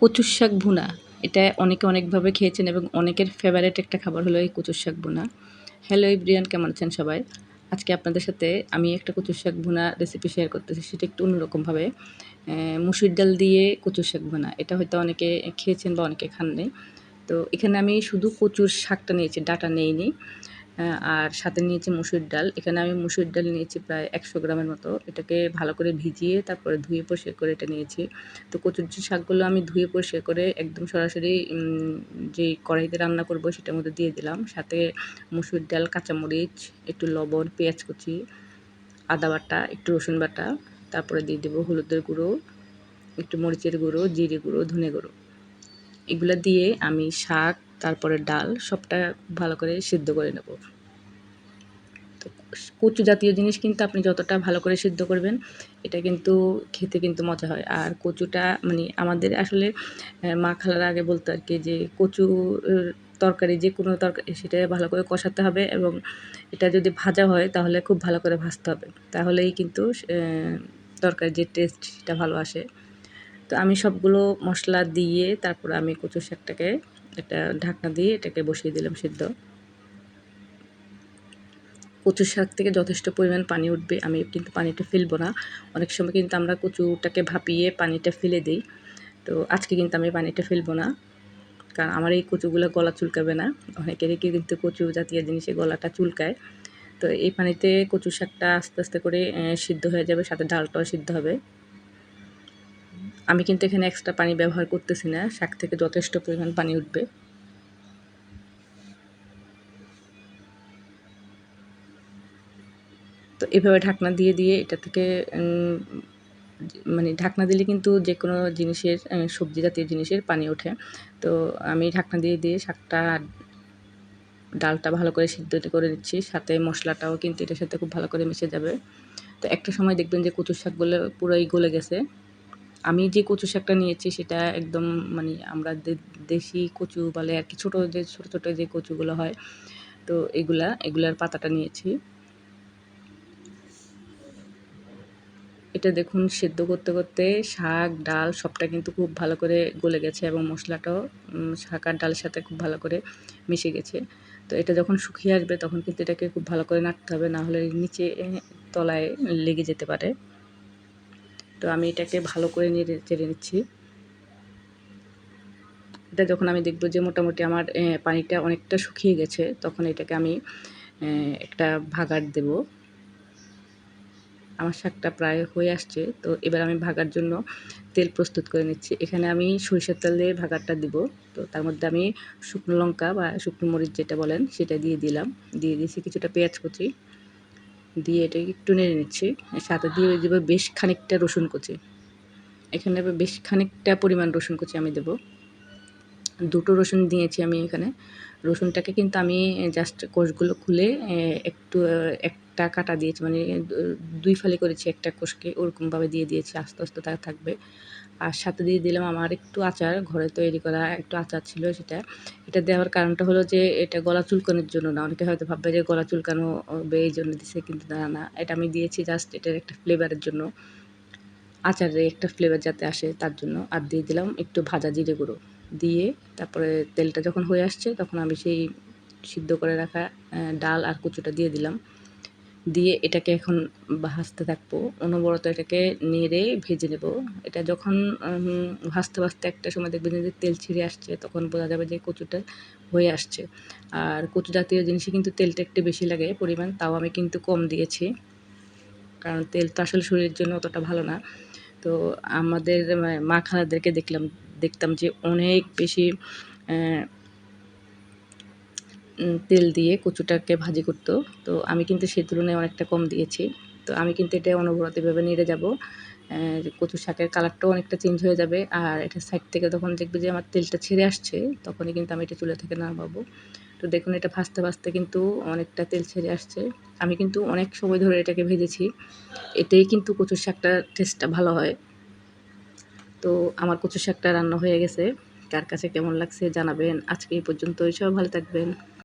কচুর শাক ভুনা। এটা অনেকে অনেকভাবে খেয়েছেন এবং অনেকের ফেভারিট একটা খাবার হলো এই কচুর শাক ভুনা। হ্যালো ইব্রিয়ান কেমন আছেন সবাই? আজকে আপনাদের সাথে আমি একটা কচুর শাক ভুনা রেসিপি শেয়ার করতেছি, সেটা একটু অন্যরকমভাবে। মুসুর ডাল দিয়ে কচুর শাক ভুনা। এটা হয়তো অনেকে খেয়েছেন বা অনেকে খাননি। তো এখানে আমি শুধু কচুর শাকটা নিয়েছি, ডাটা নেইনি। আর সাথে নিয়েছি মুসুর ডাল। এখানে আমি মুসুর ডাল নিয়েছি প্রায় একশো গ্রামের মতো। এটাকে ভালো করে ভিজিয়ে তারপরে ধুয়ে পরিষ্কার করে এটা নিয়েছি। তো কচুর যে শাকগুলো আমি ধুয়ে পরিষ্কার করে একদম সরাসরি যে কড়াইতে রান্না করব সেটার মধ্যে দিয়ে দিলাম। সাথে মুসুর ডাল, কাঁচামরিচ, একটু লবণ, পেঁয়াজ কুচি, আদা বাটা, একটু রসুন বাটা, তারপরে দিয়ে দেবো হলুদের গুঁড়ো, একটু মরিচের গুঁড়ো, জিরে গুঁড়ো, ধনে গুঁড়ো। এগুলো দিয়ে আমি শাক, তারপরে ডাল, সবটা ভালো করে সিদ্ধ করে নেব। কচু জাতীয় জিনিস কিন্তু আপনি যতটা ভালো করে সিদ্ধ করবেন, এটা কিন্তু খেতে কিন্তু মজা হয়। আর কচুটা মানে আমাদের আসলে মা খালার আগে বলতো আর কি যে কচু তরকারি যে কোনো তরকারি সেটা ভালো করে কষাতে হবে এবং এটা যদি ভাজা হয় তাহলে খুব ভালো করে ভাজতে হবে। তাহলেই কিন্তু তরকারির যে টেস্ট সেটা ভালো আসে। তো আমি সবগুলো মশলা দিয়ে তারপর আমি কচু শাকটাকে একটা ঢাকনা দিয়ে এটাকে বসিয়ে দিলাম সিদ্ধ। কচু শাক থেকে যথেষ্ট পরিমাণ পানি উঠবে, আমি কিন্তু পানিটা ফেলব না। অনেক সময় কিন্তু আমরা কচুটাকে ভাপিয়ে পানিটা ফেলে দিই। তো আজকে কিন্তু আমি পানিটা ফেলব না, কারণ আমার এই কচুগুলো গলা চুলকাবে না। অনেকেরই কিন্তু কচু জাতীয় জিনিসে গলাটা চুলকায়। তো এই পানিতে কচু শাকটা আস্তে আস্তে করে সিদ্ধ হয়ে যাবে, সাথে ডালটাও সিদ্ধ হবে। আমি কিন্তু এখানে এক্সট্রা পানি ব্যবহার করতেছি না, শাক থেকে যথেষ্ট পরিমাণ পানি উঠবে। এভাবে ঢাকনা দিয়ে দিয়ে এটা থেকে মানে ঢাকনা দিলে কিন্তু যে কোনো জিনিসের সবজি জাতীয় জিনিসের পানি ওঠে। তো আমি ঢাকনা দিয়ে দিয়ে শাকটা ডালটা ভালো করে সিদ্ধ করে দিচ্ছি সাথে মশলাটাও কিন্তু এটার সাথে খুব ভালো করে মিশে যাবে। তো একটা সময় দেখবেন যে কচুর শাকগুলো পুরোই গলে গেছে। আমি যে কচু শাকটা নিয়েছি সেটা একদম মানে আমরা দেশি কচু বলে আর কি, ছোটো যে, ছোটো ছোটো যে কচুগুলো হয়, তো এগুলা, এগুলার পাতাটা নিয়েছি। এটা দেখুন সেদ্ধ করতে করতে শাক, ডাল সবটা কিন্তু খুব ভালো করে গলে গেছে এবং মশলাটাও শাক আর ডালের সাথে খুব ভালো করে মিশে গেছে। তো এটা যখন শুকিয়ে আসবে তখন কিন্তু এটাকে খুব ভালো করে নাড়তে হবে, না হলে নিচে তলায় লেগে যেতে পারে। তো আমি এটাকে ভালো করে নিয়ে চেড়ে নিচ্ছি। এটা যখন আমি দেখব যে মোটামুটি আমার পানিটা অনেকটা শুকিয়ে গেছে, তখন এটাকে আমি একটা ভাগার দেব। আমার শাকটা প্রায় হয়ে আসছে, তো এবার আমি ভাগার জন্য তেল প্রস্তুত করে নিচ্ছি। এখানে আমি সরিষার তেল দিয়ে ভাগারটা দিব, তো তার মধ্যে আমি শুকনো লঙ্কা বা শুকনো মরিচ যেটা বলেন সেটা দিয়ে দিলাম। দিয়ে দিয়েছি কিছুটা পেঁয়াজ কুচি, দিয়ে এটাকে একটু নেড়ে নিচ্ছি। সাথে দিয়ে দেবো বেশ খানিকটা রসুন কুচি। এখানে বেশ খানিকটা পরিমাণ রসুন কুচি আমি দেবো। দুটো রসুন দিয়েছি আমি এখানে। রসুনটাকে কিন্তু আমি জাস্ট কোষগুলো খুলে একটু একটা কাটা দিয়েছি মানে দুই ফালি করেছি একটা কোষকে, ওরকমভাবে দিয়ে দিয়েছি, আস্তে আস্তে তা থাকবে। আর সাথে দিয়ে দিলাম আমার একটু আচার, ঘরে তৈরি করা একটু আচার ছিল সেটা। এটা দেওয়ার কারণটা হলো যে, এটা গলা চুলকানোর জন্য না, অনেকে হয়তো ভাববে যে গলা চুলকানো এই জন্য দিছে, কিন্তু না না, এটা আমি দিয়েছি জাস্ট এটার একটা ফ্লেভারের জন্য। আচারের একটা ফ্লেভার যাতে আসে তার জন্য। আর দিয়ে দিলাম একটু ভাজা জিরে গুঁড়ো। দিয়ে তারপরে তেলটা যখন হয়ে আসছে, তখন আমি সেই সিদ্ধ করে রাখা ডাল আর কুচুটা দিয়ে দিলাম। দিয়ে এটাকে এখন ভাজতে থাকব। অনবরত এটাকে নেড়ে ভেজে নেব। এটা যখন ভাজতে ভাজতে একটা সময় দেখবেন যে তেল ছিঁড়ে আসছে, তখন বোঝা যাবে যে কচুটা হয়ে আসছে। আর কচু জাতীয় জিনিসে কিন্তু তেলটা একটু বেশি লাগে পরিমাণ, তাও আমি কিন্তু কম দিয়েছি। কারণ তেল তো আসলে শরীরের জন্য অতটা ভালো না। তো আমাদের মা খালাদেরকে দেখলাম দেখতাম যে অনেক বেশি তেল দিয়ে কচুটাকে ভাজি করতো। তো আমি কিন্তু সে তুলনায় অনেকটা কম দিয়েছি। তো আমি কিন্তু এটা অনবরত এভাবে নেড়ে যাব। কচু শাকের কালারটাও অনেকটা চেঞ্জ হয়ে যাবে। আর এটা সাইড থেকে তখন দেখবে যে আমার তেলটা ছেড়ে আসছে, তখনই কিন্তু আমি এটা চুলে থেকে নামাবো। তো দেখুন, এটা ভাজতে ভাজতে কিন্তু অনেকটা তেল ছেড়ে আসছে। আমি কিন্তু অনেক সময় ধরে এটাকে ভেজেছি। এতেই কিন্তু কচুর শাকটার টেস্টটা ভালো হয়। তো আমার কচু শাকটা রান্না হয়ে গেছে। কার কাছে কেমন লাগছে জানাবেন। আজকে এই পর্যন্ত সব ভালো থাকবেন।